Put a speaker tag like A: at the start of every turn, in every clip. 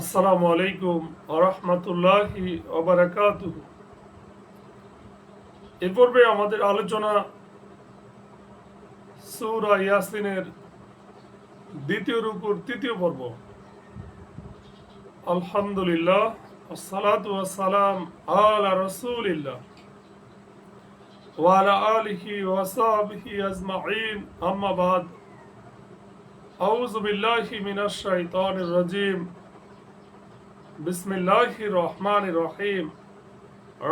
A: আসসালামু আলাইকুম আরহামতুল্লাহি ওবরাকাত এ পর্বে আমাদের আলোচনা সৌরা ইয়াসিনের দ্বিতীয় রুকুর তৃতীয় পর্ব। আলহামদুলিল্লাহ, আসসালাতু ওয়াসসালাম আলা রাসূলিল্লাহ ওয়ালা আলিহি ওয়াসাহবিহি আজমাইন। আম্মা আউযু বিল্লাহি মিনাশ শাইতানির রাজীম। বিসমিল্লাহ রহমান রহিম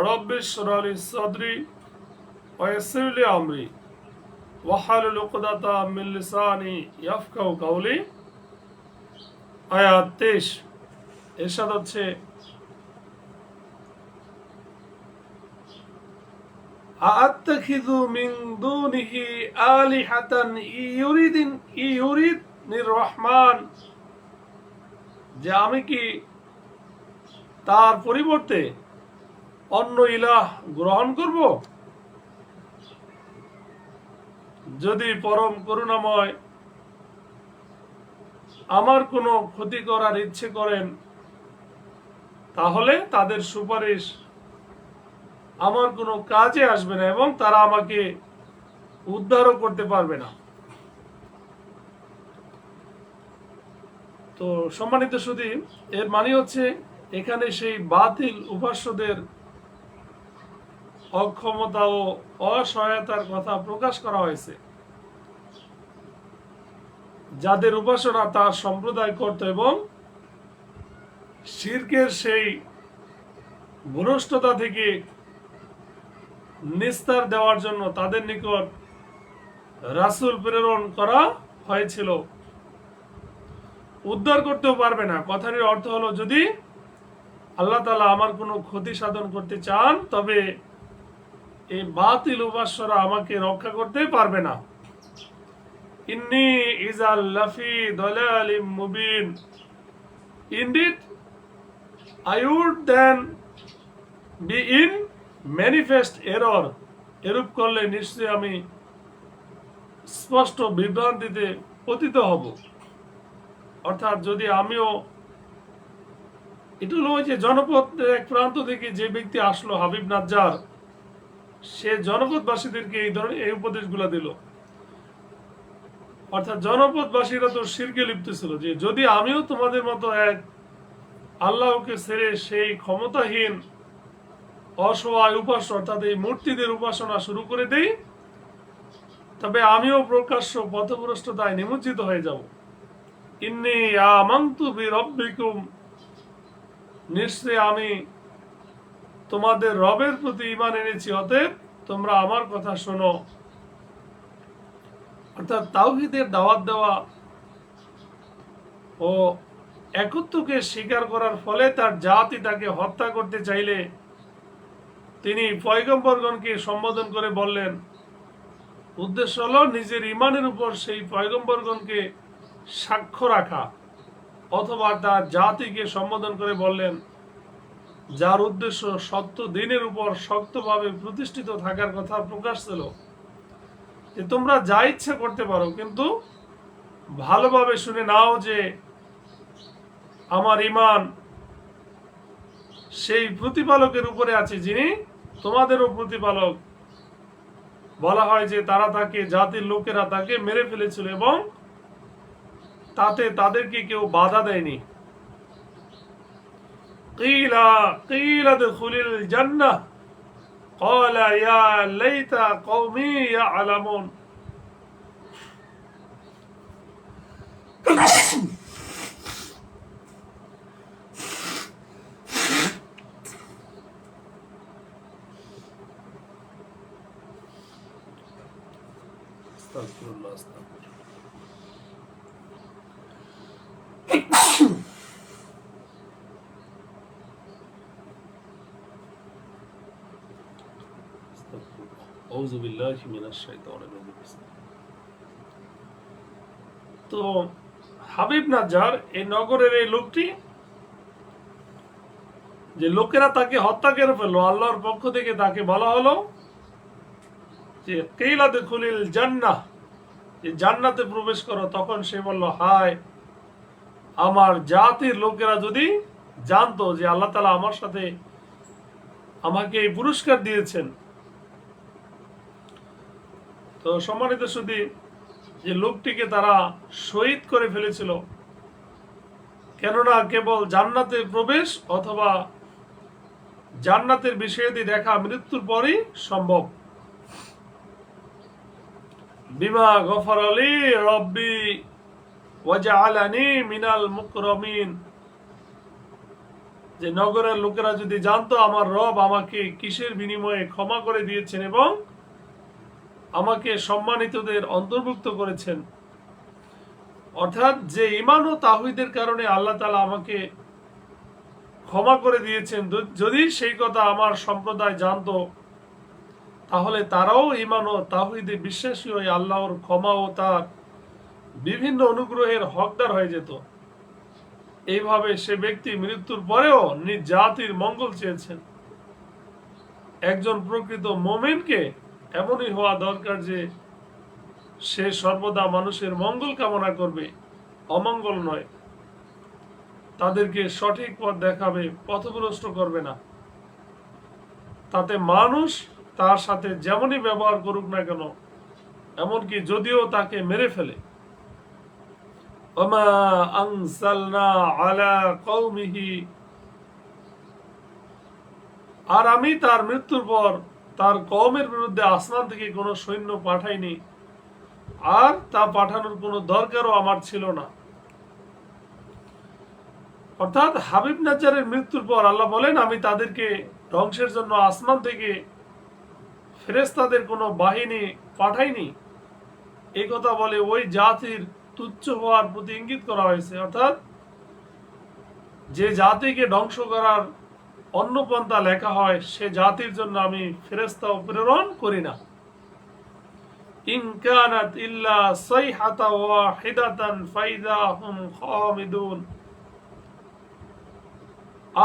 A: রব্বিশরলি সদরি ওয়াসিরলি আমরি এরশাদ হচ্ছে, আআত্তাখিযু মিন দুনিহি আলিহাতান ইউরিদিন নির রহমান। যে আমি কি তার পরিবর্তে অন্য ইলাহ গ্রহণ করব? যদি পরম করুণাময় আমার কোনো ক্ষতি করার ইচ্ছে করেন, তাহলে তাদের সুপারিশ আমার কোনো কাজে আসবে না এবং তারা আমাকে উদ্ধারও করতে পারবে না। তো সম্মানিত সুদী এর মানে হচ্ছে এখানে সেই বাতিল উপাস্যদের অক্ষমতা ও অসহায়তার কথা প্রকাশ করা হয়েছে। যাদের উপাসনা তার সম্প্রদায় করত এবং শির্কের সেই ভ্রষ্টতা থেকে নিস্তার দেওয়ার জন্য তাদের নিকট রাসূল প্রেরণ করা হয়েছিল। উদ্ধার করতেও পারবে না। কথাটির অর্থ হলো, যদি আল্লাহ তালা আমার কোনো ক্ষতি সাধন করতে চান, তবে এই বাতিল উপাস্যরা আমাকে রক্ষা করতে পারবে না। ইন্নি ইজাল লাফি দলালিম Mubin. Indeed I would then be in manifest error এরূপ করলে নিশ্চয়ই আমি স্পষ্ট বিভ্রান্তিতে পতিত হব। অর্থাৎ যদি আমিও এটা ওই যে জনপদের এক প্রান্ত থেকে যে ব্যক্তি আসলো হাবিব নাজ্জার, সে জনপদবাসীদেরকে এই ধরনের, এই উপদেশগুলো দিল। অর্থাৎ জনপদবাসীরা তো শিরকে লিপ্ত ছিল যে যদি আমিও তোমাদের মতো এক আল্লাহকে ছেড়ে সেই ক্ষমতাহীন, অসহায় উপাস্য অর্থাৎ এই মূর্তিদের উপাসনা শুরু করে দেই, তবে আমিও প্রকাশ্য পথভ্রষ্টতায় নিমজ্জিত হয়ে যাব। ইন্নি বি রব্বিকুম নিশ্চয় আমি তোমাদের রবের প্রতি ইমান এনেছি, অতএব তোমরা আমার কথা শোনো। অর্থাৎ তাওহিদের দাওয়াত দেওয়া ও একত্বকে স্বীকার করার ফলে তার জাতি তাকে হত্যা করতে চাইলে তিনি পয়গম্বরগণকে সম্বোধন করে বললেন, উদ্দেশ্য হলো নিজের ইমানের উপর সেই পয়গম্বরগণকে সাক্ষ্য রাখা। অথবা তার জাতিকে সম্বোধন করে বললেন, যার উদ্দেশ্য সত্য দিনের উপর শক্তভাবে প্রতিষ্ঠিত থাকার কথা প্রকাশ ছিল। যে তোমরা যা ইচ্ছা করতে পারো, কিন্তু ভালোভাবে শুনে নাও যে আমার ইমান সেই প্রতিপালকের উপরে আছে, যিনি তোমাদেরও প্রতিপালক। বলা হয় যে তারা তাকে, জাতির লোকেরা তাকে মেরে ফেলেছিল এবং তাতে তাদেরকে কেউ বাধা দেয়নি قيل قيل ادخل الجنة قال يا ليت قومي يعلمون استغفر الله استغفر তো হাবিব নাজার এই নগরের এই লোকটি, যে লোকেরা তাকে হত্যা করে ফেলল, আল্লাহর পক্ষ থেকে তাকে বলা হলো যে যে জান্নাতে প্রবেশ করো, তখন সে বলল, হায়, আমার জাতির লোকেরা যদি জানতো যে আল্লাহ তালা আমার সাথে আমাকে এই পুরস্কার দিয়েছেন তো সম্মানিত শুধু যে লোকটিকে তারা শহীদ করে ফেলেছিল, কেননা কেবল জান্নাতে প্রবেশ অথবা জান্নাতের বিষয়াদি দেখা মৃত্যুর পরই সম্ভব। বিমা গফর আলী রব্বি ওয়াজআলানি মিনাল মুকরমিন। যে নগরের লোকেরা যদি জানতো, আমার রব আমাকে কিসের বিনিময়ে ক্ষমা করে দিয়েছেন এবং আমাকে সম্মানিতদের অন্তর্ভুক্ত করেছেন। অর্থাৎ যে ইমান ও তাহিদের কারণে আল্লাহ তালা আমাকে ক্ষমা করে দিয়েছেন। যদি সেই কথা আমার সম্প্রদায় জানতো, তাহলে তারাও ইমান ও তাহিদে বিশ্বাসী হয়ে আল্লাহর ক্ষমা ও তার বিভিন্ন অনুগ্রহের হকদার হয়ে যেত। এইভাবে সে ব্যক্তি মৃত্যুর পরেও নিজ জাতির মঙ্গল চেয়েছেন। একজন প্রকৃত মোমেনকে এমনই হওয়া দরকার যে সে সর্বদা মানুষের মঙ্গল কামনা করবে, অমঙ্গল নয়। তাদেরকে সঠিক পথ দেখাবে, পথভ্রষ্ট করবে না। তাতে মানুষ তার সাথে যেমনই ব্যবহার করুক না কেন, এমনকি যদিও তাকে মেরে ফেলে। আর আমি তার মৃত্যুর পর তার কওমের বিরুদ্ধে আসমান থেকে কোনো সৈন্য পাঠাইনি আর তা পাঠানোর কোনো দরকারও আমার ছিল না। অর্থাৎ হাবিব নাজারের মৃত্যুর পর আল্লাহ বলেন, আমি তাদেরকে ধ্বংসের জন্য আসমান থেকে ফেরেস্তাদের কোনো বাহিনী পাঠাইনি। এই কথা বলে ওই জাতির তুচ্ছ হওয়ার প্রতি ইঙ্গিত করা হয়েছে। অর্থাৎ যে জাতিকে ধ্বংস করার অন্য পন্থা লেখা হয়, সে জাতির জন্য আমি ফেরেস্তা প্রেরণ করি না। ইন কানাত ইল্লা সাইহাতা ওয়াহিদাতান ফাইদা হুম খামিদুন।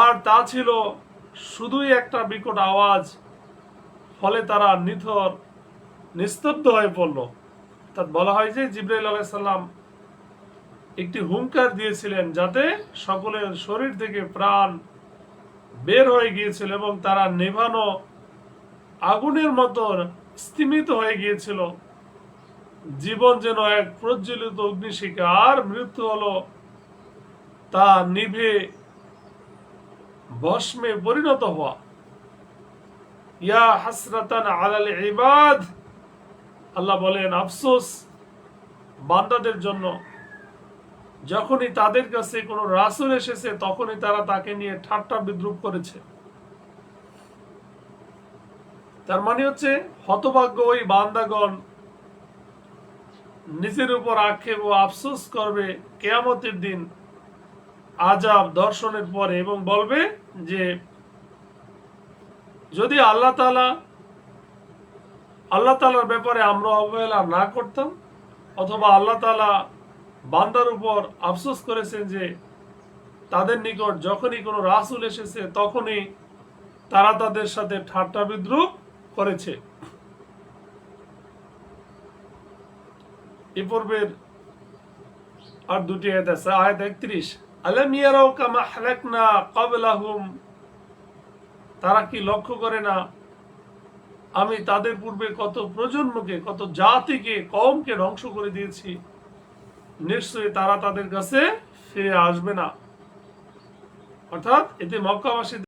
A: আর তা ছিল শুধুই একটা বিকট আওয়াজ, ফলে তারা নিথর, নিস্তব্ধ হয়ে পড়ল। অর্থাৎ বলা হয় যে জিব্রাইল আলাইসাল্লাম একটি হুঙ্কার দিয়েছিলেন যাতে সকলের শরীর থেকে প্রাণ বের হয়ে গিয়েছিল এবং তারা নেভানো আগুনের মতো স্তিমিত হয়ে গিয়েছিল। জীবন যেন এক প্রজ্বলিত অগ্নিশিখা। আর মৃত্যু হলো তা নিভে ভস্মে পরিণত হওয়া। ইয়া হাসরাতান আলাল ইবাদ। আল্লাহ বলেন, আফসোস বান্দাদের জন্য। যখনই তাদের কাছে কোনো রাসূল এসেছে, তখনই তারা তাকে নিয়ে ঠাট্টা বিদ্রুপ করেছে। তার মানে হচ্ছে, হতভাগ্য ওই বান্দাগণ নিজের উপর আক্ষেপ ও আফসোস করবে কেয়ামতের দিন আজাব দর্শনের পরে এবং বলবে যে, যদি আল্লাহ তালা আল্লাহ তালার ব্যাপারে আমরা অবহেলা না করতাম, অথবা আল্লাহ তালা বান্দার উপর আফসোস করেছেন যে তাদের নিকট যখনই কোনো রাসুল এসেছে, তখনই তারা তাদের সাথে ঠাট্টা বিদ্রুপ করেছে। এ পর্বের আর দুটি আয়াত আছে। আয়াত একত্রিশ, আলম কামা হালাকনা ক্বাবলাহুম? তারা কি লক্ষ্য করে না, আমি তাদের পূর্বে কত প্রজন্মকে, কত জাতিকে কমকে ধ্বংস করে দিয়েছি নিশ্চয়ই তারা তাদের কাছে ফিরে আসবে না। অর্থাৎ এতে মক্কাবাসী